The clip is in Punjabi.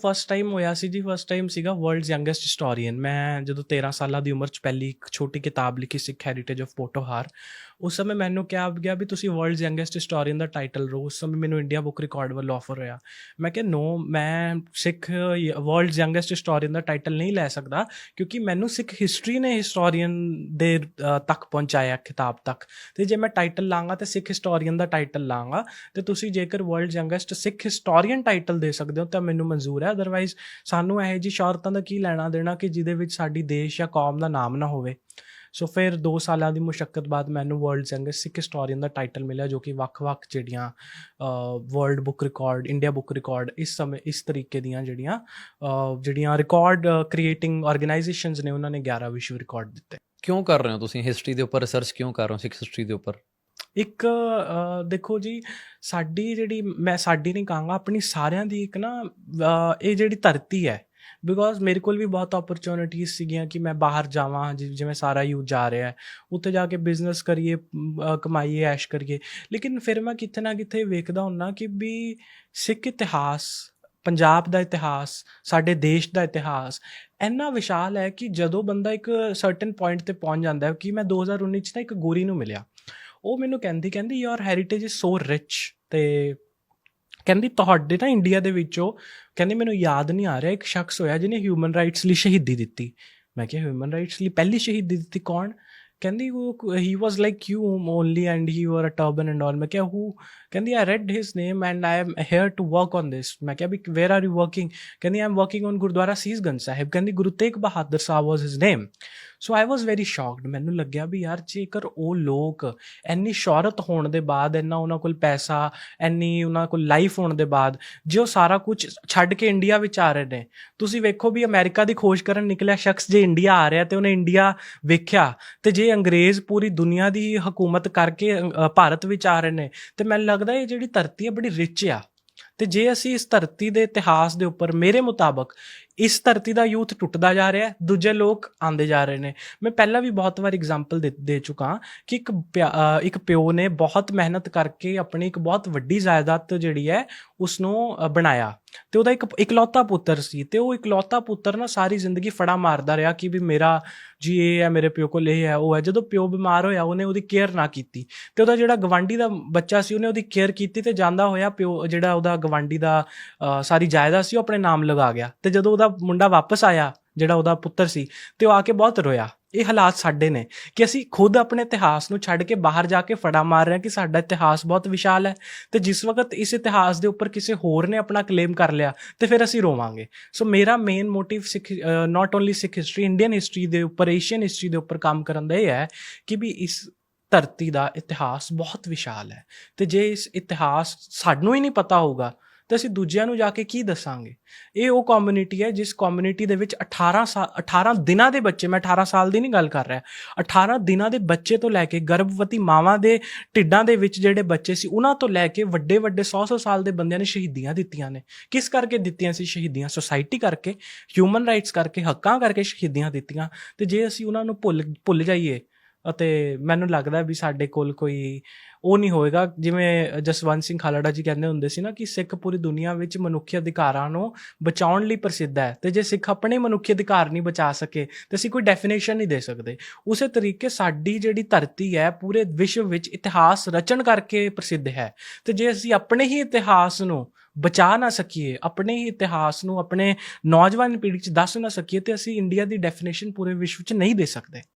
ਫਸਟ ਟਾਈਮ ਹੋਇਆ ਸੀ ਜੀ ਫਸਟ ਟਾਈਮ ਸੀਗਾ ਵਰਲਡਸ ਯੰਗੈਸਟ ਹਿਸਟੋਰੀਅਨ ਮੈਂ ਜਦੋਂ 13 ਸਾਲਾਂ ਦੀ ਉਮਰ 'ਚ ਪਹਿਲੀ ਇੱਕ ਛੋਟੀ ਕਿਤਾਬ ਲਿਖੀ ਸਿੱਖ ਹੈਰੀਟੇਜ ਆਫ ਪੋਟੋਹਾਰ ਉਸ ਸਮੇਂ ਮੈਨੂੰ ਕਿਹਾ ਗਿਆ ਵੀ ਤੁਸੀਂ ਵਰਲਡਸ ਯੰਗੈਸਟ ਹਿਸਟੋਰੀਅਨ ਦਾ ਟਾਈਟਲ ਲਓ। ਉਸ ਸਮੇਂ ਮੈਨੂੰ ਇੰਡੀਆ ਬੁੱਕ ਰਿਕਾਰਡ ਵੱਲੋਂ ਆਫਰ ਹੋਇਆ। ਮੈਂ ਕਿਹਾ ਨੋ ਮੈਂ ਸਿੱਖ ਵਰਲਡਸ ਯੰਗੈਸਟ ਹਿਸਟੋਰੀਅਨ ਦਾ ਟਾਈਟਲ ਨਹੀਂ ਲੈ ਸਕਦਾ, ਕਿਉਂਕਿ ਮੈਨੂੰ ਸਿੱਖ ਹਿਸਟਰੀ ਨੇ ਹਿਸਟੋਰੀਅਨ ਦੇ ਤੱਕ ਪਹੁੰਚਾਇਆ ਕਿਤਾਬ ਤੱਕ। ਤੇ ਜੇ ਮੈਂ ਟਾਈਟਲ ਲਾਂਗਾ ਤੇ ਸਿੱਖ ਹਿਸਟੋਰੀਅਨ ਦਾ ਟਾਈਟਲ ਲਾਂਗਾ, ਤੇ ਤੁਸੀਂ ਜੇਕਰ world youngest Sikh historian title ਦੇ ਸਕਦੇ ਹੋ, ਤਾਂ ਮੈਨੂੰ ਮਨਜ਼ੂਰ ਹੈ। ਅਦਰਵਾਈਜ਼ ਸਾਨੂੰ ਇਹੋ ਜੀ ਸ਼ਰਤਾਂ ਦਾ ਕੀ ਲੈਣਾ ਦੇਣਾ ਕਿ ਜਿਹਦੇ ਵਿੱਚ ਸਾਡੀ ਦੇਸ਼ ਜਾਂ ਕੌਮ ਦਾ ਨਾਮ ਨਾ ਹੋਵੇ। ਸੋ ਫਿਰ 2 ਸਾਲਾਂ ਦੀ ਮੁਸ਼ਕਲ ਬਾਅਦ ਮੈਨੂੰ ਵਰਲਡ ਯੰਗੈਸਟ ਸਿੱਖ ਹਿਸਟੋਰੀਅਨ ਦਾ ਟਾਈਟਲ ਮਿਲਿਆ, ਜੋ ਕਿ ਵੱਖ-ਵੱਖ ਜਿਹੜੀਆਂ world book record India book record ਇਸ ਸਮੇਂ, ਇਸ ਤਰੀਕੇ ਦੀਆਂ ਜਿਹੜੀਆਂ ਜਿਹੜੀਆਂ ਰਿਕਾਰਡ ਕ੍ਰੀਏਟਿੰਗ ਆਰਗੇਨਾਈਜੇਸ਼ਨਸ ਨੇ, ਉਹਨਾਂ ਨੇ 11 ਵਿਸ਼ਵ ਰਿਕਾਰਡ ਦਿੱਤੇ। ਕਿਉਂ ਕਰ ਰਹੇ ਹੋ ਤੁਸੀਂ? ਹਿਸਟਰੀ ਦੇ ਉੱਪਰ ਰਿਸਰਚ ਕਿਉਂ ਕਰ ਰਹੇ ਹੋ ਸਿੱਖ ਹਿਸਟਰੀ ਦੇ ਉੱਪਰ? ਇੱਕ ਦੇਖੋ ਜੀ, ਸਾਡੀ ਜਿਹੜੀ, ਮੈਂ ਸਾਡੀ ਨਹੀਂ ਕਹਾਂਗਾ, ਆਪਣੀ ਸਾਰਿਆਂ ਦੀ ਇੱਕ ਨਾ ਇਹ ਜਿਹੜੀ ਧਰਤੀ ਹੈ ਬਿਕੋਜ਼ ਮੇਰੇ ਕੋਲ ਵੀ ਬਹੁਤ ਓਪਰਚੁਨਿਟੀਜ਼ ਸੀਗੀਆਂ ਕਿ ਮੈਂ ਬਾਹਰ ਜਾਵਾਂ, ਜਿ- ਜਿਵੇਂ ਸਾਰਾ ਯੂਥ ਜਾ ਰਿਹਾ ਹੈ, ਉੱਥੇ ਜਾ ਕੇ ਬਿਜ਼ਨਸ ਕਰੀਏ ਕਮਾਈਏ, ਐਸ਼ ਕਰੀਏ। ਲੇਕਿਨ ਫਿਰ ਮੈਂ ਕਿਤੇ ਨਾ ਕਿਤੇ ਵੇਖਦਾ ਹੁੰਨਾ ਕਿ ਵੀ ਸਿੱਖ ਇਤਿਹਾਸ, ਪੰਜਾਬ ਦਾ ਇਤਿਹਾਸ, ਸਾਡੇ ਦੇਸ਼ ਦਾ ਇਤਿਹਾਸ, ਇੰਨਾ ਵਿਸ਼ਾਲ ਹੈ ਕਿ ਜਦੋਂ ਬੰਦਾ ਇੱਕ ਸਰਟਨ ਪੁਆਇੰਟ ਤੇ ਪਹੁੰਚ ਜਾਂਦਾ ਹੈ ਕਿ ਮੈਂ 2019 ਚ ਨਾ ਇੱਕ ਗੋਰੀ ਨੂੰ ਮਿਲਿਆ। ਉਹ ਮੈਨੂੰ ਕਹਿੰਦੀ ਕਹਿੰਦੀ your heritage is so rich ਤੇ ਕਹਿੰਦੀ, ਤੁਹਾਡੇ ਨਾ ਇੰਡੀਆ ਦੇ ਵਿੱਚੋਂ ਕਹਿੰਦੀ, ਮੈਨੂੰ ਯਾਦ ਨਹੀਂ ਆ ਰਿਹਾ, ਇੱਕ ਸ਼ਖਸ ਹੋਇਆ ਜਿਹਨੇ ਹਿਊਮਨ ਰਾਈਟਸ ਲਈ ਸ਼ਹੀਦੀ ਦਿੱਤੀ। ਮੈਂ ਕਿਹਾ ਹਿਊਮਨ ਰਾਈਟਸ ਲਈ ਪਹਿਲੀ ਸ਼ਹੀਦੀ ਦਿੱਤੀ ਕੌਣ? ਕਹਿੰਦੀ, ਉਹ ਹੀ was like you only and he wear a turban and all ਮੈਂ ਕਿਹਾ ਹੂ ਕਹਿੰਦੀ I read his name and I am here to work on this ਮੈਂ ਕਿਹਾ ਵੀ ਵੇਅਰ ਆਰ ਯੂ ਵਰਕਿੰਗ ਕਹਿੰਦੀ I am working on Gurdwara Sisganj Sahib ਕਹਿੰਦੀ Guru Tegh Bahadur Sahib was his name so I was very shocked ਮੈਨੂੰ ਲੱਗਿਆ ਵੀ ਯਾਰ, ਜੇਕਰ ਉਹ ਲੋਕ ਇੰਨੀ ਸ਼ੌਹਰਤ ਹੋਣ ਦੇ ਬਾਅਦ, ਇੰਨਾ ਉਹਨਾਂ ਕੋਲ ਪੈਸਾ, ਇੰਨੀ ਉਹਨਾਂ ਕੋਲ ਲਾਈਫ ਹੋਣ ਦੇ ਬਾਅਦ, ਜੇ ਉਹ ਸਾਰਾ ਕੁਝ ਛੱਡ ਕੇ ਇੰਡੀਆ ਵਿੱਚ ਆ ਰਹੇ ਨੇ, ਤੁਸੀਂ ਵੇਖੋ ਵੀ ਅਮਰੀਕਾ ਦੀ ਖੋਜ ਕਰਨ ਨਿਕਲਿਆ ਸ਼ਖਸ ਜੇ ਇੰਡੀਆ ਆ ਰਿਹਾ ਤੇ ਉਹਨੇ ਇੰਡੀਆ ਵੇਖਿਆ, ਤੇ ਜੇ ਅੰਗਰੇਜ਼ ਪੂਰੀ ਦੁਨੀਆ ਦੀ ਹਕੂਮਤ ਕਰਕੇ ਭਾਰਤ ਵਿੱਚ ਆ ਰਹੇ ਨੇ, ਤੇ ਮੈਨੂੰ ਲੱਗਦਾ ਇਹ ਜਿਹੜੀ ਧਰਤੀ ਹੈ ਬੜੀ ਰਿਚ ਆ। ਤੇ ਜੇ ਅਸੀਂ ਇਸ ਧਰਤੀ ਦੇ ਇਤਿਹਾਸ ਦੇ ਉੱਪਰ ਮੇਰੇ ਮੁਤਾਬਕ ਇਸ ਧਰਤੀ ਦਾ ਯੂਥ ਟੁੱਟਦਾ ਜਾ ਰਿਹਾ ਹੈ, ਦੂਜੇ ਲੋਕ ਆਂਦੇ ਜਾ ਰਹੇ ਨੇ। ਮੈਂ ਪਹਿਲਾਂ ਵੀ ਬਹੁਤ ਵਾਰ ਐਗਜ਼ਾਮਪਲ ਦੇ ਦੇ ਚੁੱਕਾ ਕਿ ਇੱਕ ਪਿਆ- ਇੱਕ ਪਿਓ ਨੇ ਬਹੁਤ ਮਿਹਨਤ ਕਰਕੇ ਆਪਣੀ ਇੱਕ ਬਹੁਤ ਵੱਡੀ ਜਾਇਦਾਦ ਜਿਹੜੀ ਹੈ ਉਸ ਨੂੰ ਬਣਾਇਆ। ਤੇ ਉਹਦਾ ਇੱਕ, ਇਕਲੌਤਾ ਪੁੱਤਰ ਸੀ ਤੇ ਉਹ ਇਕਲੌਤਾ ਪੁੱਤਰ ਨਾ ਸਾਰੀ ਜ਼ਿੰਦਗੀ ਫੜਾ ਮਾਰਦਾ ਰਿਹਾ ਕਿ ਵੀ ਮੇਰਾ ਜੀ ਇਹ ਹੈ, ਮੇਰੇ ਪਿਓ ਕੋਲ ਇਹ ਹੈ, ਉਹ ਹੈ। ਜਦੋਂ ਪਿਓ ਬਿਮਾਰ ਹੋਇਆ, ਉਹਨੇ ਉਹਦੀ ਕੇਅਰ ਨਾ ਕੀਤੀ। ਤੇ ਉਹਦਾ ਜਿਹੜਾ ਗਵਾਂਢੀ ਦਾ ਬੱਚਾ ਸੀ, ਉਹਨੇ ਉਹਦੀ ਕੇਅਰ ਕੀਤੀ ਤੇ ਜਾਂਦਾ ਹੋਇਆ ਪਿਓ, ਜਿਹੜਾ ਉਹਦਾ ਗਵਾਂਢੀ ਦਾ ਸਾਰੀ ਜਾਇਦਾਦ ਸੀ, ਉਹ ਆਪਣੇ ਨਾਮ ਲਗਾ ਗਿਆ। ਤੇ ਜਦੋਂ ਉਹਦਾ ਮੁੰਡਾ ਵਾਪਸ ਆਇਆ, ਜਿਹੜਾ ਉਹਦਾ ਪੁੱਤਰ ਸੀ, ਤੇ ਉਹ ਆ ਕੇ ਬਹੁਤ ਰੋਇਆ। ਇਹ ਹਾਲਾਤ ਸਾਡੇ ਨੇ ਕਿ ਅਸੀਂ ਖੁਦ ਆਪਣੇ ਇਤਿਹਾਸ ਨੂੰ ਛੱਡ ਕੇ ਬਾਹਰ ਜਾ ਕੇ ਫੜਾ ਮਾਰ ਰਹੇ ਹਾਂ ਕਿ ਸਾਡਾ ਇਤਿਹਾਸ ਬਹੁਤ ਵਿਸ਼ਾਲ ਹੈ। ਤੇ ਜਿਸ ਵਕਤ ਇਸ ਇਤਿਹਾਸ ਦੇ ਉੱਪਰ ਕਿਸੇ ਹੋਰ ਨੇ ਆਪਣਾ ਕਲੇਮ ਕਰ ਲਿਆ, ਤੇ ਫਿਰ ਅਸੀਂ ਰੋਵਾਂਗੇ। ਸੋ ਮੇਰਾ main motive Sikh not only Sikh history Indian history ਦੇ ਉੱਪਰ ਏਸ਼ੀਅਨ ਹਿਸਟਰੀ ਦੇ ਉੱਪਰ ਕੰਮ ਕਰਨ ਦਾ ਇਹ ਹੈ ਕਿ ਵੀ ਇਸ ਧਰਤੀ ਦਾ ਇਤਿਹਾਸ ਬਹੁਤ ਵਿਸ਼ਾਲ ਹੈ। ਤੇ ਜੇ ਇਸ ਇਤਿਹਾਸ ਸਾਨੂੰ ਹੀ ਨਹੀਂ ਪਤਾ ਹੋਊਗਾ, ਤਾਂ ਅਸੀਂ ਦੂਜਿਆਂ ਨੂੰ ਜਾ ਕੇ ਕੀ ਦੱਸਾਂਗੇ? ਇਹ ਉਹ ਕਮਿਊਨਿਟੀ ਹੈ ਜਿਸ ਕਮਿਊਨਿਟੀ ਦੇ ਵਿੱਚ 18 ਸਾਲ 18 ਦਿਨਾਂ ਦੇ ਬੱਚੇ, ਮੈਂ 18 ਸਾਲ ਦੀ ਨਹੀਂ ਗੱਲ ਕਰ ਰਿਹਾ 18 ਦਿਨਾਂ ਦੇ ਬੱਚੇ ਤੋਂ ਲੈ ਕੇ ਗਰਭਵਤੀ ਮਾਵਾਂ ਦੇ ਢਿੱਡਾਂ ਦੇ ਵਿੱਚ ਜਿਹੜੇ ਬੱਚੇ ਸੀ, ਉਹਨਾਂ ਤੋਂ ਲੈ ਕੇ ਵੱਡੇ ਵੱਡੇ 100-100 ਸਾਲ ਦੇ ਬੰਦਿਆਂ ਨੇ ਸ਼ਹੀਦੀਆਂ ਦਿੱਤੀਆਂ ਨੇ। ਕਿਸ ਕਰਕੇ ਦਿੱਤੀਆਂ ਸੀ ਸ਼ਹੀਦੀਆਂ? ਸੋਸਾਇਟੀ ਕਰਕੇ ਹਿਊਮਨ ਰਾਈਟਸ ਕਰਕੇ, ਹੱਕਾਂ ਕਰਕੇ ਸ਼ਹੀਦੀਆਂ ਦਿੱਤੀਆਂ। ਤੇ ਜੇ ਅਸੀਂ ਉਹਨਾਂ ਨੂੰ ਭੁੱਲ ਭੁੱਲ ਜਾਈਏ ਅਤੇ ਮੈਨੂੰ ਲੱਗਦਾ ਵੀ ਸਾਡੇ ਕੋਲ ਕੋਈ ਉਹ ਨਹੀਂ ਹੋਏਗਾ। ਜਿਵੇਂ ਜਸਵੰਤ ਸਿੰਘ ਖਾਲੜਾ ਜੀ ਕਹਿੰਦੇ ਹੁੰਦੇ ਸੀ ਨਾ ਕਿ ਸਿੱਖ ਪੂਰੀ ਦੁਨੀਆ ਵਿੱਚ ਮਨੁੱਖੀ ਅਧਿਕਾਰਾਂ ਨੂੰ ਬਚਾਉਣ ਲਈ ਪ੍ਰਸਿੱਧ ਹੈ। ਤੇ ਜੇ ਸਿੱਖ ਆਪਣੇ ਮਨੁੱਖੀ ਅਧਿਕਾਰ ਨਹੀਂ ਬਚਾ ਸਕੇ, ਤੇ ਅਸੀਂ ਕੋਈ ਡੈਫੀਨੇਸ਼ਨ ਨਹੀਂ ਦੇ ਸਕਦੇ। ਉਸੇ ਤਰੀਕੇ ਸਾਡੀ ਜਿਹੜੀ ਧਰਤੀ ਹੈ, ਪੂਰੇ ਵਿਸ਼ਵ ਵਿੱਚ ਇਤਿਹਾਸ ਰਚਣ ਕਰਕੇ ਪ੍ਰਸਿੱਧ ਹੈ। ਤੇ ਜੇ ਅਸੀਂ ਆਪਣੇ ਹੀ ਇਤਿਹਾਸ ਨੂੰ ਬਚਾ ਨਾ ਸਕੀਏ, ਆਪਣੇ ਹੀ ਇਤਿਹਾਸ ਨੂੰ ਆਪਣੇ ਨੌਜਵਾਨ ਪੀੜ੍ਹੀ 'ਚ ਦੱਸ ਨਾ ਸਕੀਏ, ਤੇ ਅਸੀਂ ਇੰਡੀਆ ਦੀ ਡੈਫੀਨੇਸ਼ਨ ਪੂਰੇ ਵਿਸ਼ਵ 'ਚ ਨਹੀਂ ਦੇ ਸਕਦੇ।